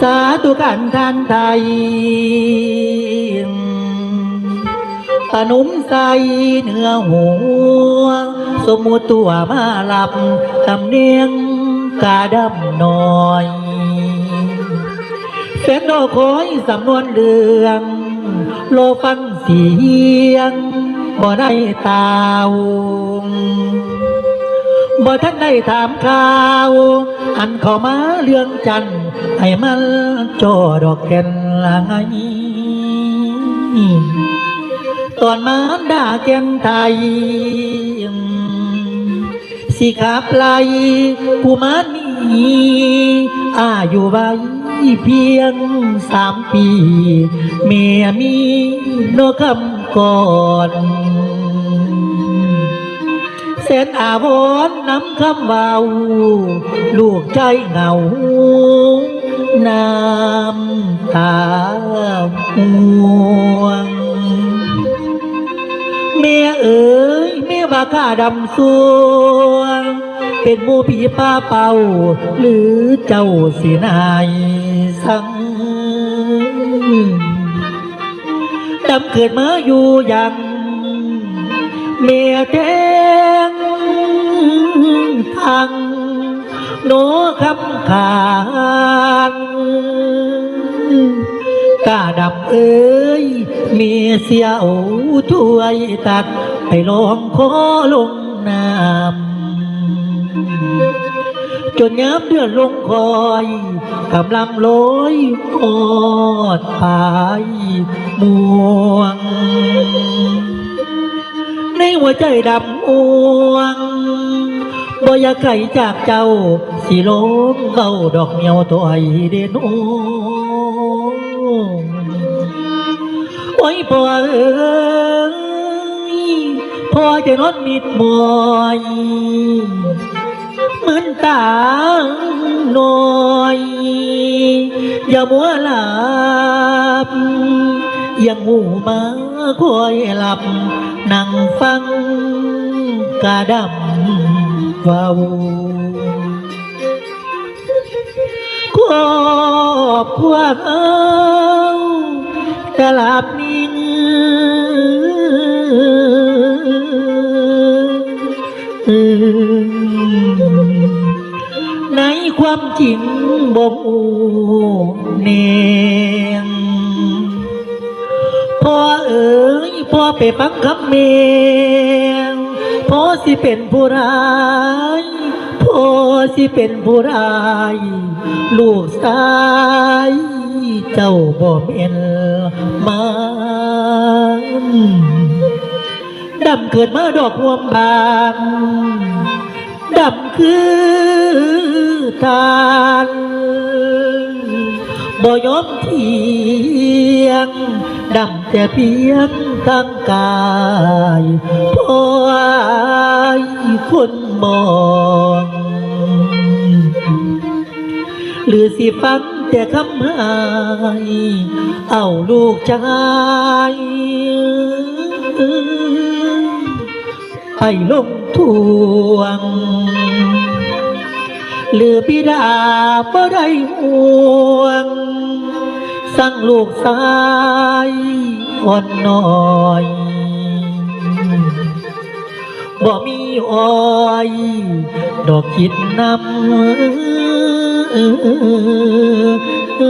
สาธุการทานไทยขนมใสเนื้อหัว สมุติตัวมาหลับตำเนียงกาดำน้อยแฟนรอคอยสำนวนเรือง โลฟังเสียงบ่ได้ตาว บ่ทันได้ถามข่าว อันเข้ามาเรื่องจันให้มันจอดอกแก่นลายตอนมาด่าแก่นไทยสิขาปลายผู้มานีอายุไว้เพียงสามปี เมียมีโนคำก่อน แสนอาวรณ์นำคำเบาลูกใจเหงาน้ำตาห่วงเมียเอ๋ยเมียว่าข้าดำสวงเป็นมูผีป้าเป่า หรือเจ้าสินายสังดำเกิดมาอยู่ยังเมียแทง โนคำขานกาดำเอ้ย มีเสียวถ้วยตัก ไปลองขอลงน้ำจนย้ำเดือนลงคอยกำลังลอยหอดพายม่วง ในหัวใจดำม่วงบ่อยากไกลจากเจ้า สิลงเบาดอกเหนียวถอยเดนโอโอ้ยพ่อเอ้ยพ่อจะนอนมิดมอยเหมือนตาหน่อยอย่ามัวหลับยังหูมาคอยหลับ นั่งฟังกาดำเฝ้า อบครัวเอาตลับนิ่งในความจริงบ่มูเนงพ่อเอ๋ยพ่อไปฟังคำเมงพ่อสิเป็นผู้ร้าย สิเป็นผู้ร้าย ลูกชายเจ้าบ่เม็นมันดำเกิดมาดอกหวมบานดำคือทานบ่ยอมเทียงดำแต่เพียงทางกายพออายคนมอง หรือสิฟังแต่คำหายเอาลูกชายไปลงทวง หรือบิดาบ่ได้ห่วง สั่งลูกชายอ่อนน้อยบ่มีอ้อย ดอกคิดนำ อ